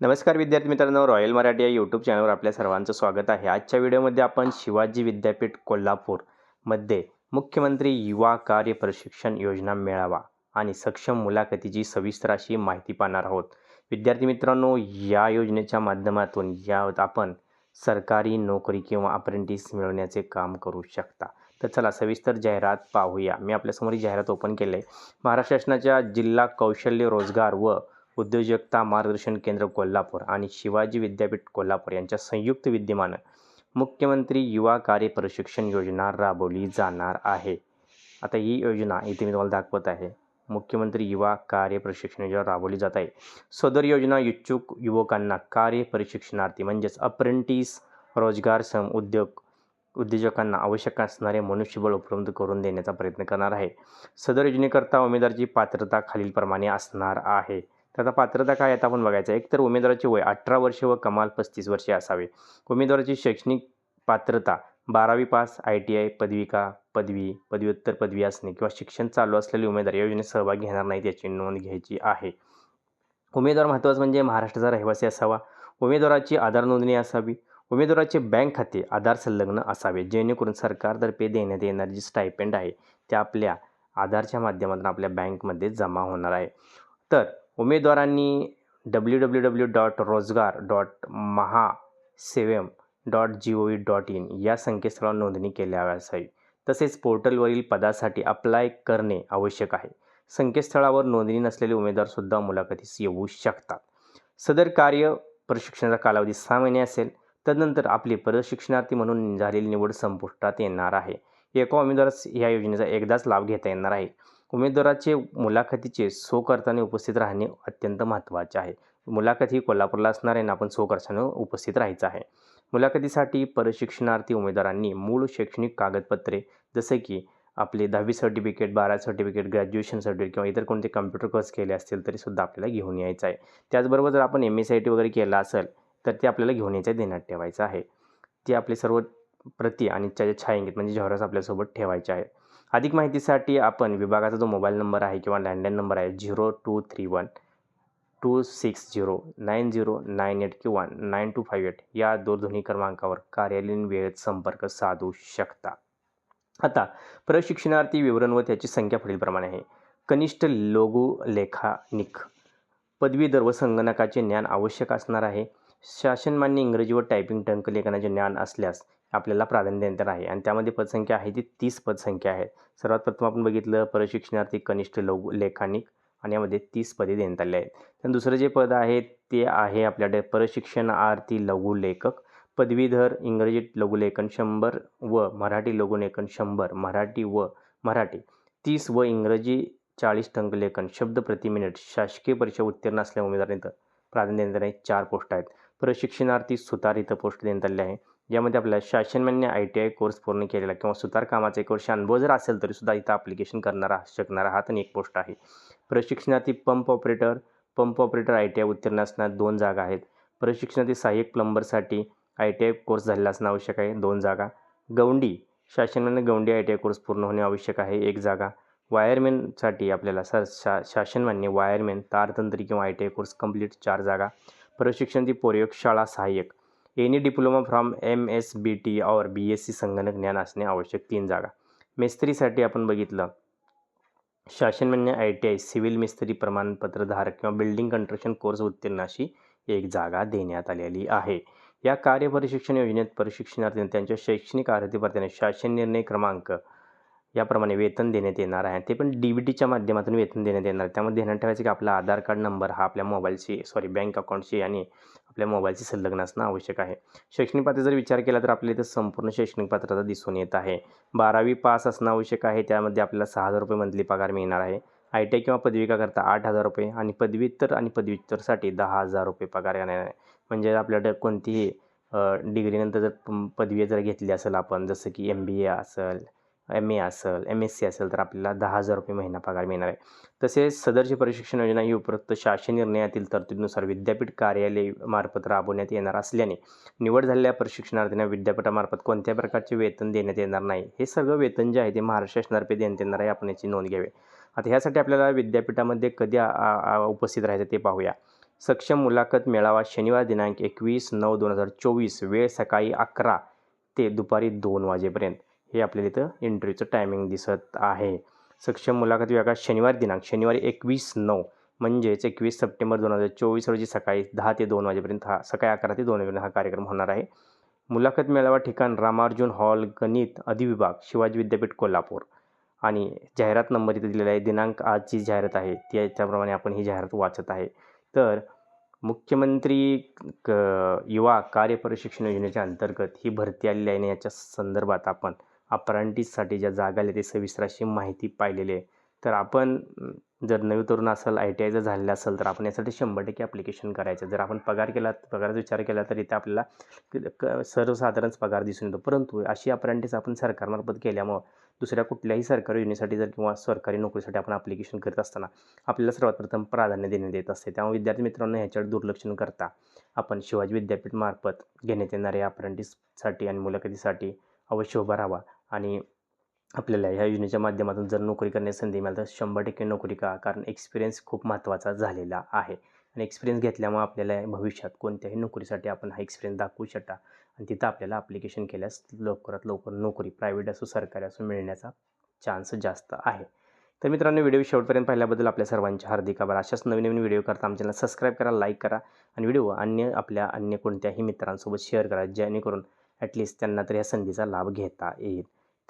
नमस्कार विद्यार्थी मित्रांनो रॉयल मराठी या यूट्यूब चॅनलवर आपल्या सर्वांचं स्वागत आहे. आजच्या व्हिडिओमध्ये आपण शिवाजी विद्यापीठ कोल्हापूरमध्ये मुख्यमंत्री युवा कार्य प्रशिक्षण योजना मेळावा आणि सक्षम मुलाखतीची सविस्तर अशी माहिती पाहणार आहोत. विद्यार्थी मित्रांनो या योजनेच्या माध्यमातून या आपण सरकारी नोकरी किंवा अप्रेंटिस मिळवण्याचे काम करू शकता. तर चला सविस्तर जाहिरात पाहूया. मी आपल्यासमोर ही जाहिरात ओपन केलं आहे महाराष्ट्र शासनाच्या जिल्हा कौशल्य रोजगार व उद्योजकता मार्गदर्शन केंद्र कोल्हापूर आणि शिवाजी विद्यापीठ कोल्हापूर यांच्या संयुक्त विद्यमानं मुख्यमंत्री युवा कार्य प्रशिक्षण योजना राबवली जाणार आहे. आता ही योजना इथे मी तुम्हाला दाखवत आहे. मुख्यमंत्री युवा कार्य प्रशिक्षण योजना राबवली जात आहे. सदर योजना इच्छुक युवकांना कार्य प्रशिक्षणार्थी म्हणजेच अप्रेंटिस रोजगार सम उद्योग उद्योजकांना आवश्यक असणारे मनुष्यबळ उपलब्ध करून देण्याचा प्रयत्न करणार आहे. सदर योजनेकरता उमेदवाराची पात्रता खालीलप्रमाणे असणार आहे. तर आता पात्रता काय आता आपण बघायचं आहे. एकतर उमेदवाराचे वय अठरा वर्ष व कमाल पस्तीस वर्षे असावे. उमेदवाराची शैक्षणिक पात्रता बारावी पास आय टी आय पदविका पदवी पदव्युत्तर पदवी असणे किंवा शिक्षण चालू असलेले उमेदवार या योजनेत सहभागी घेणार नाहीत याची नोंद घ्यायची आहे. उमेदवार महत्त्वाचं म्हणजे महाराष्ट्राचा रहिवासी असावा. उमेदवाराची आधार नोंदणी असावी. उमेदवाराचे बँक खाते आधार संलग्न असावे. जेणेकरून सरकारतर्फे देण्यात येणारी जी स्टायपेंड आहे ते आपल्या आधारच्या माध्यमातून आपल्या बँकमध्ये जमा होणार आहे. तर उमेदवारांनी W W W dot rojgar dot maha swayam dot G O V dot in या संकेतस्थळावर नोंदणी केल्या असावी. तसेच पोर्टलवरील पदासाठी अप्लाय करणे आवश्यक आहे. संकेतस्थळावर नोंदणी नसलेले उमेदवारसुद्धा मुलाखतीस येऊ शकतात. सदर कार्य प्रशिक्षणाचा कालावधी सहा महिने असेल. तदनंतर आपली प्रशिक्षणार्थी म्हणून झालेली निवड संपुष्टात येणार आहे. एका उमेदवारास या योजनेचा एकदाच लाभ घेता येणार आहे. उमेदवाराचे मुलाखतीचे सो करताना उपस्थित राहणे अत्यंत महत्त्वाचे आहे. मुलाखत ही कोल्हापूरला असणार आहे आपण सो करताना उपस्थित राहायचं आहे. मुलाखतीसाठी प्रशिक्षणार्थी उमेदवारांनी मूळ शैक्षणिक कागदपत्रे जसे की आपले दहावी सर्टिफिकेट बारा सर्टिफिकेट ग्रॅज्युएशन सर्टिफिकेट किंवा इतर कोणते कम्प्युटर कोर्स केले असतील तरीसुद्धा आपल्याला घेऊन यायचं आहे. त्याचबरोबर जर आपण एम एस आय टी वगैरे केला असेल तर ते आपल्याला घेऊन यायचं आहे देण्यात ठेवायचं आहे. ते आपले सर्व प्रती आणि त्याच्या छायांकित म्हणजे झेरॉक्स आपल्यासोबत ठेवायचे आहे. अधिक माहितीसाठी आपण विभागाचा जो मोबाईल नंबर आहे किंवा लँडलाईन नंबर आहे zero two three one two six zero nine zero nine eight किंवा नाईन टू फाईव्ह एट या दूरध्वनी क्रमांकावर कार्यालयीन वेळेत संपर्क साधू शकता. आता प्रशिक्षणार्थी विवरण व त्याची संख्या पुढीलप्रमाणे आहे. कनिष्ठ लघु लेखानिक पदवीधर व संगणकाचे ज्ञान आवश्यक असणार आहे. शासनमान्य इंग्रजी व टायपिंग टंकलेखनाचे ज्ञान असल्यास आपल्याला प्राधान्य देण्यात आहे. आणि त्यामध्ये पदसंख्या आहे ती तीस पदसंख्या आहे सर्वात प्रथम आपण बघितलं प्रशिक्षणार्थी कनिष्ठ लघु लेखानिक आणि यामध्ये तीस पदे देण्यात आली आहेत. तर दुसरं जे पद आहे ते आहे आपल्याकडे प्रशिक्षणार्थी लघुलेखक पदवीधर इंग्रजी लघुलेखन शंभर व मराठी लघुलेखन शंभर मराठी व मराठी. तीस व इंग्रजी चाळीस टंकलेखन शब्द प्रति मिनिट शासकीय परीक्षा उत्तीर्ण असल्या उमेदवारांनी प्राधान्य देण्यात आहे चार पोस्ट आहेत. प्रशिक्षणार्थी सुतार इथं पोस्ट देण्यात आले आहे. यामध्ये आपल्याला शासनमान्य आय टी आय कोर्स पूर्ण केलेला किंवा सुतारकामाचा एक वर्ष अनुभव जर असेल तरीसुद्धा इथं ॲप्लिकेशन करणारा शकणारा हा तर एक पोस्ट आहे. प्रशिक्षणार्थी pump operator pump operator I T I उत्तीर्ण असणार दोन जागा आहेत. प्रशिक्षणार्थी सहाय्यक प्लंबरसाठी आय टी आय कोर्स झालेला असणं आवश्यक आहे दोन जागा. गौंडी शासनमान्य गौंडी आय टी आय कोर्स पूर्ण होणे आवश्यक आहे एक जागा. वायरमॅनसाठी आपल्याला स शा शासनमान्य वायरमॅन तारतंत्री किंवा I T I course complete चार जागा. प्रशिक्षणार्थी प्रयोगशाळा सहाय्यक. Any diploma from M S B T और बी एस सी संगणक ज्ञान असणे आवश्यक तीन जागा. मिस्त्रीसाठी आपण बघितलं. शासनमान्य आय टी आय सिव्हिल मिस्त्री प्रमाणपत्र धारक किंवा बिल्डिंग कन्स्ट्रक्शन कोर्स उत्तीर्ण अशी एक जागा देण्यात आलेली आहे. या कार्यप्रशिक्षण योजनेत प्रशिक्षणार्थींना त्यांच्या शैक्षणिक अर्हतेपर्यंत शासन निर्णय क्रमांक याप्रमाणे वेतन देण्यात येणार आहे. ते पण डी बी टीच्या माध्यमातून वेतन देण्यात येणार आहे. त्यामध्ये ध्यानात ठेवायचं की आपला आधार कार्ड नंबर हा आपल्या मोबाईलशी सॉरी बँक अकाउंटशी आणि आपल्या मोबाईलशी संलग्न असणं आवश्यक आहे. शैक्षणिक पात्रता जर विचार केला तर आपल्या इथं संपूर्ण शैक्षणिक पात्रता दिसून येत आहे. बारावी पास असणं आवश्यक आहे त्यामध्ये आपल्याला सहा हजार रुपये मंथली पगार मिळणार आहे. आय टी आय किंवा पदविकाकरता आठ हजार रुपये आणि पदव्युत्तर आणि पदव्युत्तरसाठी दहा हजार रुपये पगार येणार आहे. म्हणजे आपल्याकडे कोणतीही डिग्रीनंतर जर पदवी जर घेतली असेल आपण जसं की एम बी ए असेल एम ए असेल एम एस सी असेल तर आपल्याला दहा हजार रुपये महिना पगार मिळणार आहे. तसेच सदरची प्रशिक्षण योजना ही उपरोक्त शासन निर्णयातील तरतुदीनुसार विद्यापीठ कार्यालय मार्फत राबवण्यात येणार असल्याने निवड झालेल्या प्रशिक्षणार्थींना विद्यापीठामार्फत कोणत्या प्रकारचे वेतन देण्यात येणार नाही हे सगळं वेतन जे आहे ते महाराष्ट्र शासनातर्फे देण्यात येणार आहे. आपण याची नोंद घ्यावी. आता ह्यासाठी आपल्याला विद्यापीठामध्ये कधी उपस्थित राहायचं ते पाहूया. सक्षम मुलाखत मेळावा शनिवार दिनांक एकवीस नऊ दोन हजार चोवीस वेळ सकाळी अकरा ते दुपारी दोन वाजेपर्यंत. हे आपल्याला इथं इंटरव्ह्यूचं टायमिंग दिसत आहे. सक्षम मुलाखत विभागात शनिवार दिनांक शनिवारी एकवीस नऊ म्हणजेच एकवीस सप्टेंबर दोन हजार चोवीस रोजी सकाळी दहा ते दोन वाजेपर्यंत हा सकाळी अकरा ते दोन वाजेपर्यंत हा कार्यक्रम होणार आहे. मुलाखत मेळावा ठिकाण रामार्जुन हॉल गणित अधिविभाग शिवाजी विद्यापीठ कोल्हापूर. आणि जाहिरात नंबर इथे दिलेला आहे दिनांक आजची जाहिरात आहे त्याप्रमाणे आपण ही जाहिरात वाचत आहे. तर मुख्यमंत्री क युवा कार्य प्रशिक्षण योजनेच्या अंतर्गत ही भरती आलेली आहे आणि याच्या संदर्भात आपण अप्रांटिससाठी ज्या जागा आल्या ते सविस्तर अशी माहिती पाहिलेली आहे. तर आपण जर नवी तरुण असेल आय टी आय जर झालेलं असेल तर आपण यासाठी शंभर टक्के ॲप्लिकेशन करायचं. जर आपण पगार केला पगाराचा विचार केला तर इथे आपल्याला क सर्वसाधारणच पगार दिसून येतो. परंतु अशी अप्रेंटिस आपण सरकारमार्फत केल्यामुळं दुसऱ्या कुठल्याही सरकारी योजनेसाठी जर किंवा सरकारी नोकरीसाठी आपण ॲप्लिकेशन करत असताना आपल्याला सर्वात प्रथम प्राधान्य देण्यात येत असते. त्यामुळे विद्यार्थी मित्रांनो ह्याच्यावर दुर्लक्ष न करता आपण शिवाजी विद्यापीठमार्फत घेण्यात येणाऱ्या अप्रेंटिससाठी आणि मुलाखतीसाठी अवश्य उभा राहावा. आणि आपल्याला ह्या योजनेच्या माध्यमातून जर नोकरी करण्याची संधी मिळाली तर शंभर टक्के नोकरी का कारण एक्सपिरियन्स खूप महत्त्वाचा झालेला आहे. आणि एक्सपिरियन्स घेतल्यामुळे आपल्याला भविष्यात कोणत्याही नोकरीसाठी आपण हा एक्सपिरियन्स दाखवू शकता. आणि तिथं आपल्याला ॲप्लिकेशन केल्यास लवकरात लवकर नोकरी प्रायव्हेट असो सरकारी असो मिळण्याचा चान्स जास्त आहे. तर मित्रांनो व्हिडिओ शेवटपर्यंत पाहिल्याबद्दल आपल्या सर्वांचे हार्दिक आभार. अशाच नवीन नवीन व्हिडिओ करता आमच्याला सबस्क्राईब करा लाईक करा आणि व्हिडिओ अन्य आपल्या अन्य कोणत्याही मित्रांसोबत शेअर करा जेणेकरून ॲटलिस्ट त्यांना तर या संधीचा लाभ घेता येईल.